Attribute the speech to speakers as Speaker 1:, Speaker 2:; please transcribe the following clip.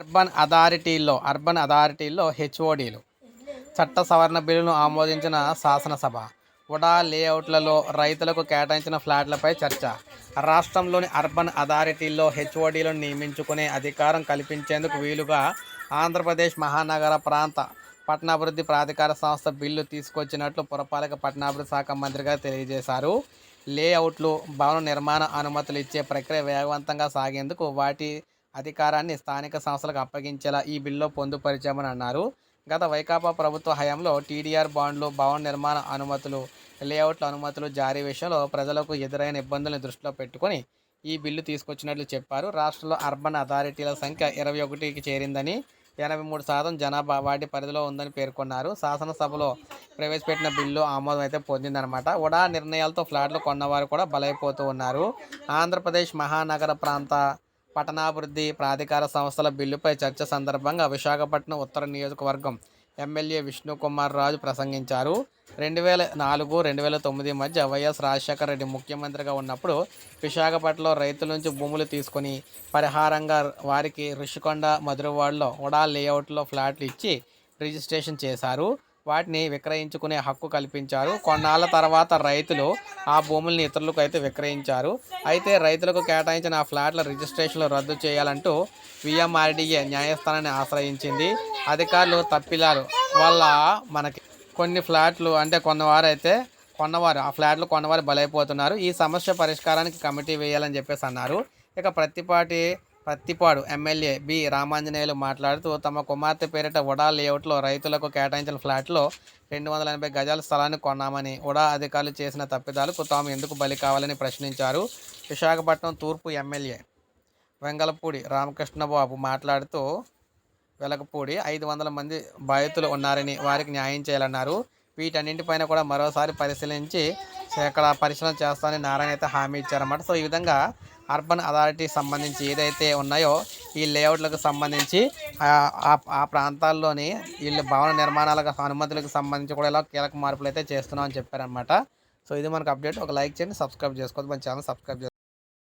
Speaker 1: Urban అథారిటీల్లో urban అథారిటీల్లో హెచ్ఓడీలు. చట్ట సవరణ బిల్లును ఆమోదించిన శాసనసభ ఉడా లేఅవుట్లలో రైతులకు కేటాయించిన ఫ్లాట్లపై చర్చ. రాష్ట్రంలోని అర్బన్ అథారిటీల్లో హెచ్ఓడీలను నియమించుకునే అధికారం కల్పించేందుకు వీలుగా ఆంధ్రప్రదేశ్ మహానగర ప్రాంత పట్టణాభివృద్ధి ప్రాధికార సంస్థ బిల్లు తీసుకొచ్చినట్లు పురపాలక పట్టణాభివృద్ధి శాఖ మంత్రి గారు తెలియజేశారు. లేఅవుట్లు భవన నిర్మాణ అనుమతులు ఇచ్చే ప్రక్రియ వేగవంతంగా సాగేందుకు వాటి అధికారాన్ని స్థానిక సంస్థలకు అప్పగించేలా ఈ బిల్లులో పొందుపరిచామని అన్నారు. గత వైకాపా ప్రభుత్వ హయాంలో టీడీఆర్ బాండ్లు భవన నిర్మాణ అనుమతులు లేఅవుట్ల అనుమతులు జారీ విషయంలో ప్రజలకు ఎదురైన ఇబ్బందులను దృష్టిలో పెట్టుకొని ఈ బిల్లు తీసుకొచ్చినట్లు చెప్పారు. రాష్ట్రంలో అర్బన్ అథారిటీల సంఖ్య ఇరవై ఒకటికి చేరిందని ఎనభై మూడు శాతం జనాభా వాటి పరిధిలో ఉందని పేర్కొన్నారు. శాసనసభలో ప్రవేశపెట్టిన బిల్లు ఆమోదం అయితే పొందిందనమాట ఉడా నిర్ణయాలతో ఫ్లాట్లు కొన్నవారు కూడా బలైపోతూ ఉన్నారు. ఆంధ్రప్రదేశ్ మహానగర ప్రాంత పట్టణాభివృద్ధి ప్రాధికార సంస్థల బిల్లుపై చర్చ సందర్భంగా విశాఖపట్నం ఉత్తర నియోజకవర్గం ఎమ్మెల్యే విష్ణుకుమార్ రాజు ప్రసంగించారు. రెండు వేల నాలుగు రెండు వేల తొమ్మిది మధ్య వైఎస్ రాజశేఖర రెడ్డి ముఖ్యమంత్రిగా ఉన్నప్పుడు విశాఖపట్నంలో రైతుల నుంచి భూములు తీసుకొని పరిహారంగా వారికి రుషికొండ మధురవాడలో ఉడా లేఅవుట్లో ఫ్లాట్లు ఇచ్చి రిజిస్ట్రేషన్ చేశారు. వాటిని విక్రయించుకునే హక్కు కల్పించారు. కొన్నాళ్ళ తర్వాత రైతులు ఆ భూముల్ని ఇతరులకు అయితే విక్రయించారు. అయితే రైతులకు కేటాయించిన ఆ ఫ్లాట్ల రిజిస్ట్రేషన్లు రద్దు చేయాలంటూ విఎంఆర్డీఏ న్యాయస్థానాన్ని ఆశ్రయించింది. అధికారులు తప్పిలారు. వల్ల మనకి కొన్ని ఫ్లాట్లు అంటే కొన్నవారు అయితే కొన్నవారు ఆ ఫ్లాట్లు కొన్నవారు బలైపోతున్నారు. ఈ సమస్య పరిష్కారానికి కమిటీ వేయాలని చెప్పేసి అన్నారు. ఇక ప్రతిపాటి పత్తిపాడు ఎమ్మెల్యే బి. రామాంజనేయులు మాట్లాడుతూ తమ కుమార్తె పేరిట ఉడా లేఅవుట్లో రైతులకు కేటాయించిన ఫ్లాట్లో రెండు వందల ఎనభై గజాల స్థలాన్ని కొన్నామని ఉడా అధికారులు చేసిన తప్పిదాలకు తాము ఎందుకు బలి కావాలని ప్రశ్నించారు. విశాఖపట్నం తూర్పు ఎమ్మెల్యే వెంగళపూడి రామకృష్ణబాబు మాట్లాడుతూ వెలగపూడి ఐదు వందల మంది బాధితులు ఉన్నారని వారికి న్యాయం చేయాలన్నారు. వీటన్నింటిపైన కూడా మరోసారి పరిశీలించి ఇక్కడ పరిశీలన చేస్తామని నారాయణ అయితే హామీ ఇచ్చారన్నమాట. సో ఈ విధంగా అర్బన్ అథారిటీకి సంబంధించి ఏదైతే ఉన్నాయో ఈ లేఅవుట్లకు సంబంధించి ఆ- ఆ ప్రాంతాల్లోని వీళ్ళు భవన నిర్మాణాలకు అనుమతులకు సంబంధించి కూడా ఇలా కీలక మార్పులు అయితే చేస్తున్నామని చెప్పారనమాట సో ఇది మనకు అప్డేట్. ఒక లైక్ చేయండి సబ్స్క్రైబ్ చేసుకోవద్దు. మన ఛానల్ సబ్స్క్రైబ్ చేసుకోండి